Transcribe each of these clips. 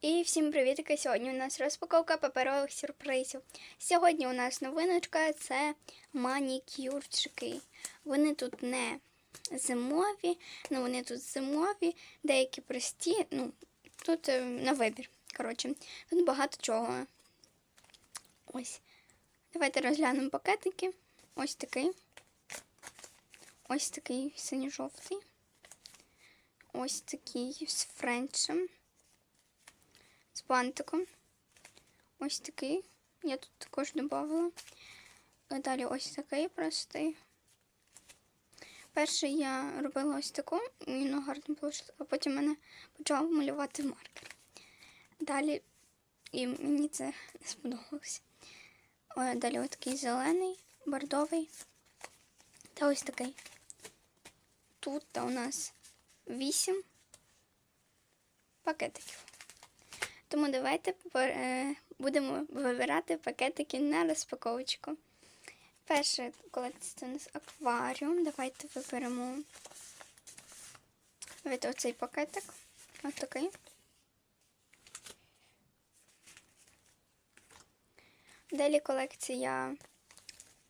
І всім привітки! Сьогодні у нас розпаковка паперових сюрпризів. Сьогодні у нас новиночка це манікюрчики. Вони тут не зимові, ну вони тут зимові, деякі прості. Ну, тут е, на вибір. Коротше, тут багато чого. Ось. Давайте розглянемо пакетики. Ось такий. Ось такий синьо-жовтий. Ось такий з френчем. Бантиком. Ось такий. Я тут також додавала. Далі ось такий простий. Перший я робила ось таку, воно гарно вийшло, а потім мене почав малювати маркер. Далі і мені це не сподобалося. Далі ось такий зелений, бордовий. Та ось такий. Тут у нас 8 пакетиків. Тому давайте е, будемо вибирати пакетики на розпаковочку. Перша колекція у нас акваріум. Давайте виберемо давайте оцей пакетик. Ось такий. Далі колекція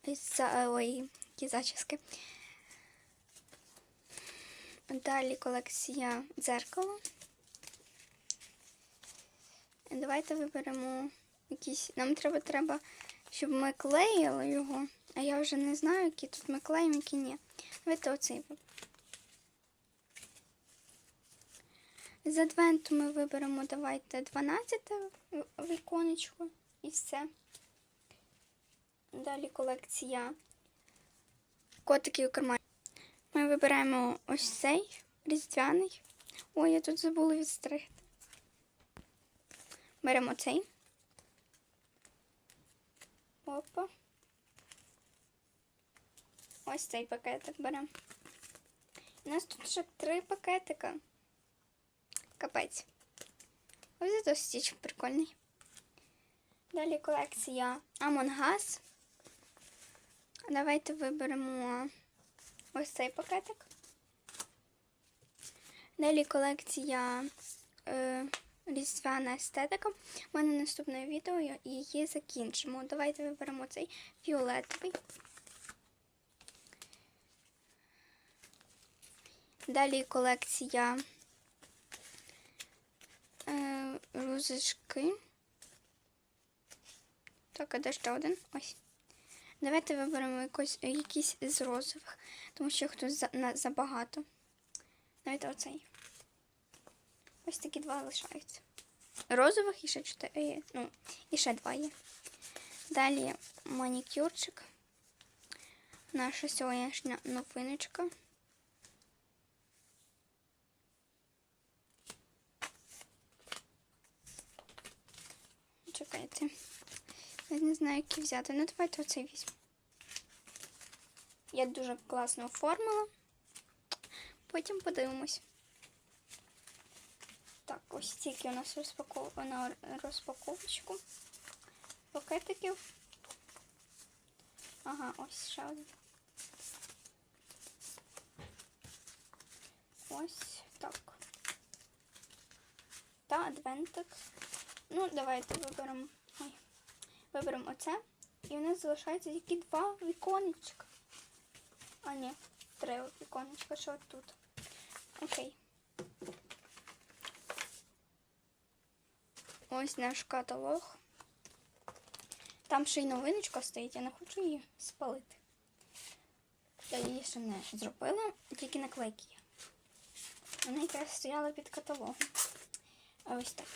із ой, які зачіски. Далі колекція дзеркало. Давайте виберемо якісь. Нам треба, треба, щоб ми клеїли його. А я вже не знаю, які тут ми клеїмо, які ні. Давайте оцей. З адвенту ми виберемо, давайте 12 віконечко і все. Далі колекція котиків у кармані. Ми вибираємо ось цей різдвяний. Ой, я тут забула відстригти. Беремо цей. Опа. Ось цей пакетик беремо. У нас тут ще три пакетика. Капець. Ось це стіч прикольний. Далі колекція Among Us. Давайте виберемо ось цей пакетик. Далі колекція е, різдвяна естетика. У мене наступне відео і її закінчимо. Давайте виберемо цей фіолетовий. Далі колекція е, рузички. Так, а де ще один? Ось. Давайте виберемо якось, якийсь з розових, тому що їх тут забагато. Давайте оцей. Ось такі два лишаються. Розових і ще чотири. Ну, і ще два є. Далі манікюрчик. Наша сьогоднішня новиночка. Чекайте. Я не знаю, які взяти. Ну, давайте оцей візьму. Я дуже класно оформила. Потім подивимось. Ось тільки у нас розпакована розпаковочку пакетиків. Ага, ось ще один. Ось так. Та адвентик. Ну, давайте виберемо. Ой. Виберемо оце. І у нас залишається тільки два віконечка. А, ні, три віконечка, що тут. Окей. Ось наш каталог. Там ще й новиночка стоїть, я не хочу її спалити. Я її ще не зробила, тільки наклейки. Вона якраз стояла під каталогом. А ось так.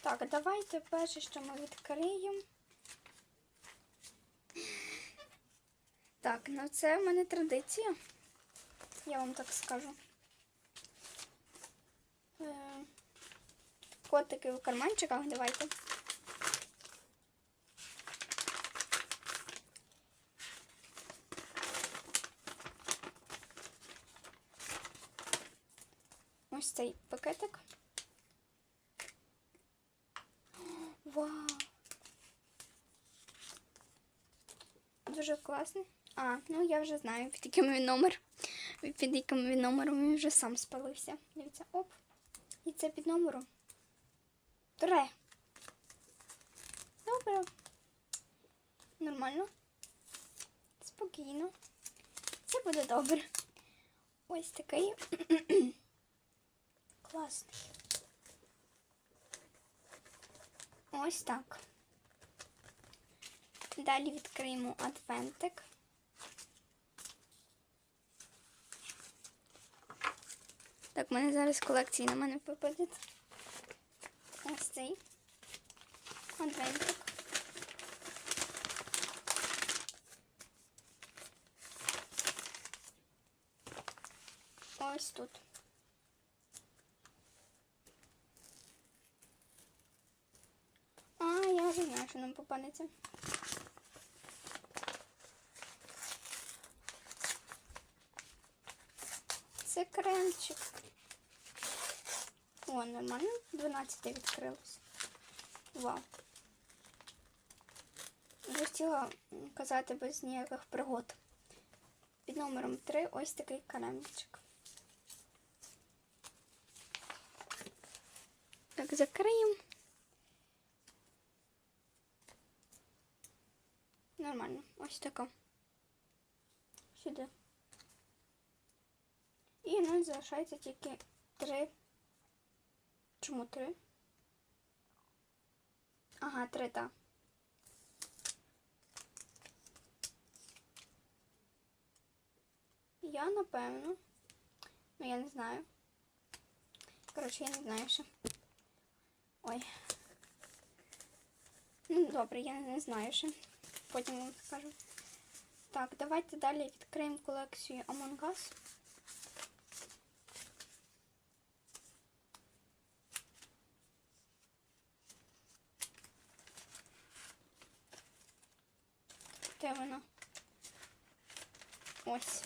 Так, давайте перше, що ми відкриємо. Так, ну це в мене традиція. Я вам так скажу. Е, Котики в карманчиках, давайте. Ось цей пакетик. Вау! Дуже класний. А, ну я вже знаю, під яким він номер. під яким він номером він вже сам спалився. Дивіться, оп. І це під номером. Три. Добре. Нормально. Спокійно. Це буде добре. Ось такий. Класний. Ось так. Далі відкриємо адвентик. Так, в мене зараз колекції на мене випадуть. Ось цей адвентик. Ось тут. А, я вже знаю, що нам попадеться. Це кремчик. О, нормально. 12 відкрилось. Вау. Вже хотіла казати без ніяких пригод. Під номером 3 ось такий кремчик. Так, закриємо. Нормально. Ось така. Сюди. І у нас залишається тільки три. Чому три? Ага, три, так. Я напевно. Ну, я не знаю. Коротше, я не знаю ще. Ой. Ну, добре, я не знаю ще. Потім вам скажу. Так, давайте далі відкриємо колекцію Among Us. Де воно? Ось.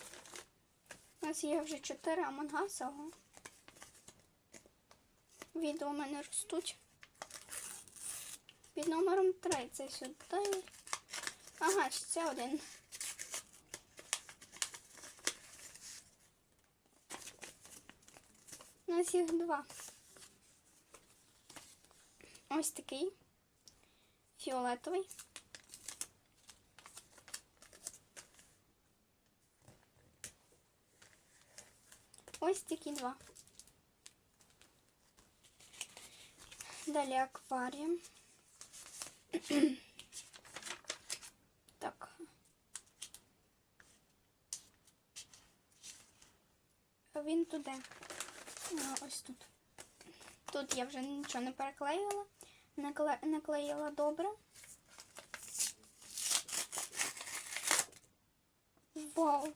У нас є вже 4 Among Us. Відео у мене ростуть. Під номером 3 це сюди. Ага, ще один. У нас їх два. Ось такий. Фіолетовий. Ось такі два. Далі акваріум. так. Він туди. А, ось тут. Тут я вже нічого не переклеїла. Накле... Наклеїла добре. Вау!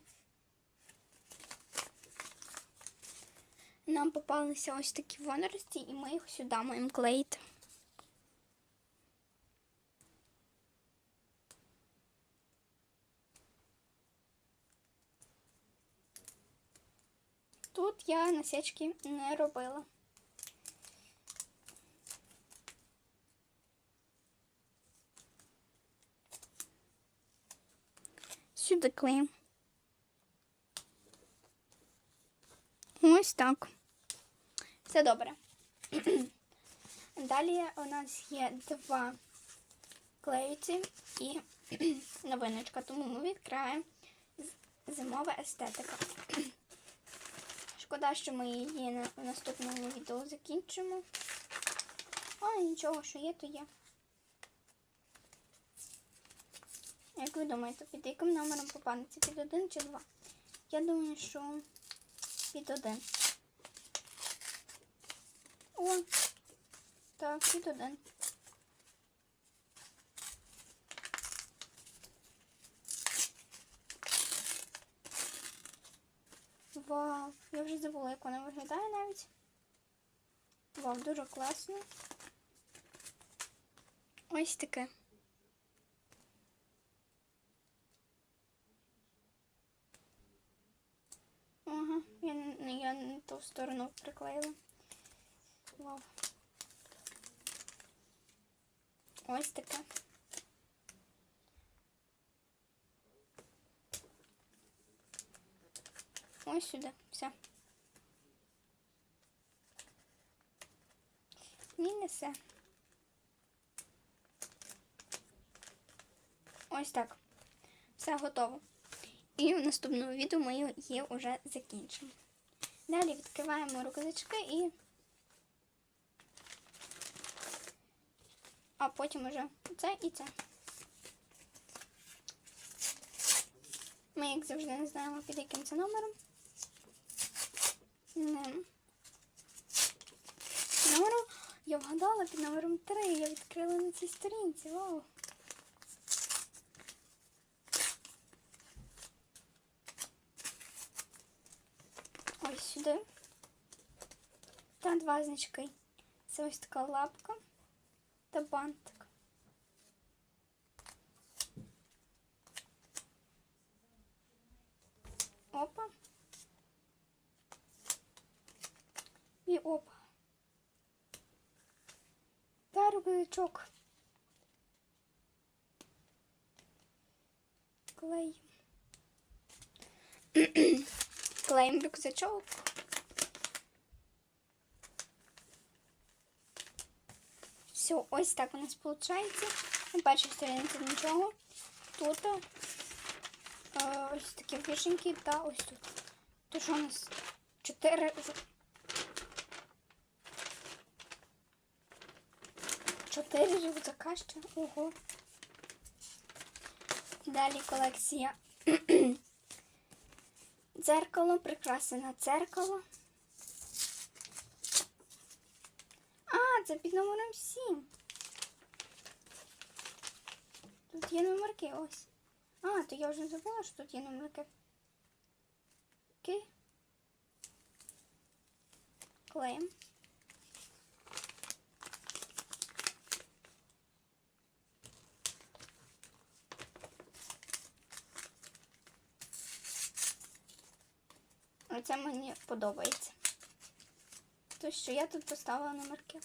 Нам попалися ось такі водорості, і ми їх сюди маємо клеїти. Тут я насічки не робила. Сюди клеїмо. Ось так. Все добре. Далі у нас є два клеїці і новиночка, тому ми відкриваємо зимова естетика. Шкода, що ми її в наступному відео закінчимо. А нічого, що є, то є. Як ви думаєте, під яким номером попадеться? Під один чи два? Я думаю, що під один. О, так, під один. Вау, я вже забула, як вона виглядає навіть. Вау, дуже класно. Ось таке. Ага, я, я не ту сторону приклеїла. Вау. Ось таке. ось сюди. Все. Ні, не все. Ось так. Все готово. І в наступному відео ми її вже закінчимо. Далі відкриваємо рукавички і. А потім уже це і це. Ми, як завжди, не знаємо, під яким це номером. Не. Номером я вгадала під номером 3. Я відкрила на цій сторінці. Вау. Ось сюди. Та два значки. Це ось така лапка та бантик. Опа. І опа. Та рюкзачок. Клеїм. Клеїм рюкзачок. Все, ось так у нас виходить. На першій сторінці нічого. Тут е, ось такі вишеньки та ось тут. То що у нас чотири. з- Чотири рюкзака ще. Ого. Далі колекція. Дзеркало, прикрасене дзеркало. А, це під номером 7. Тут є номерки ось. А, то я вже забула, що тут є номерки. Окей. Клеїм. Оце мені подобається. То, що я тут поставила номерки.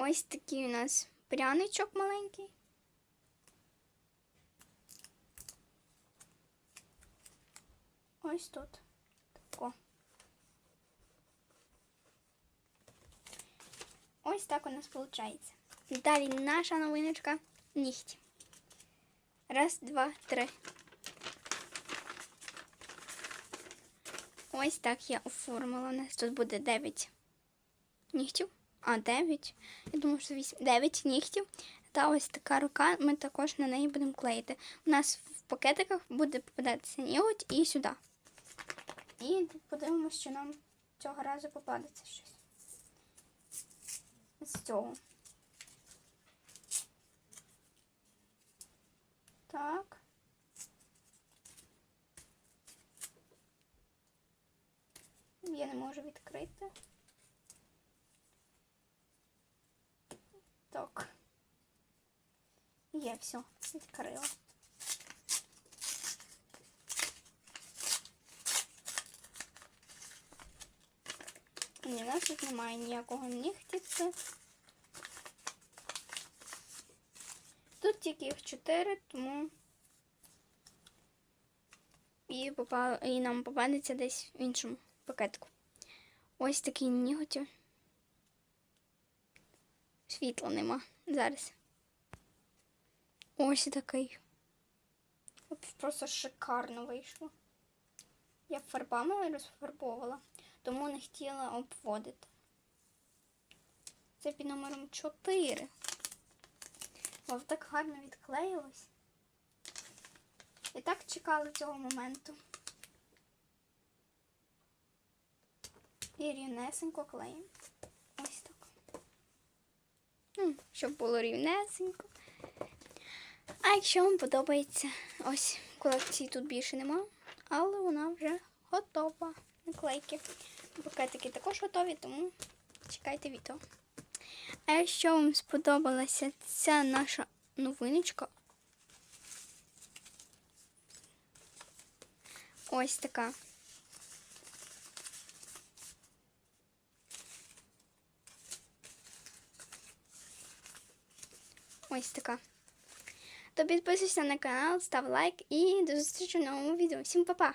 Ось такий у нас пряничок маленький. Ось тут. Тако. Ось так у нас виходить. Далі наша новиночка нігті. Раз, два, три. Ось так я оформила. У нас тут буде 9 нігтів. А, 9. Я думаю, що 8. 9 нігтів. Та ось така рука, ми також на неї будемо клеїти. У нас в пакетиках буде попадатися ніготь і сюди. І подивимося, що нам цього разу попадеться щось. З цього. Так. Я не можу відкрити. Так. Є, все, відкрила. Ні, нас тут немає ніякого нігтівця. Тут тільки їх чотири, тому і, попало, і нам попадеться десь в іншому пакетку. Ось такий ніготів. Світла нема зараз. Ось такий. Просто шикарно вийшло. Я фарбами розфарбовувала, тому не хотіла обводити. Це під номером 4. О, так гарно відклеїлось. І так чекала цього моменту. І рівнесенько клеїмо. Ось так. Щоб було рівнесенько. А якщо вам подобається, ось колекції тут більше нема, але вона вже готова. Наклейки. Букетики також готові, тому чекайте відео. А якщо вам сподобалася ця наша новиночка, ось така. Ось така. То підписуйся на канал, став лайк і до зустрічі в новому відео. Всім па-па!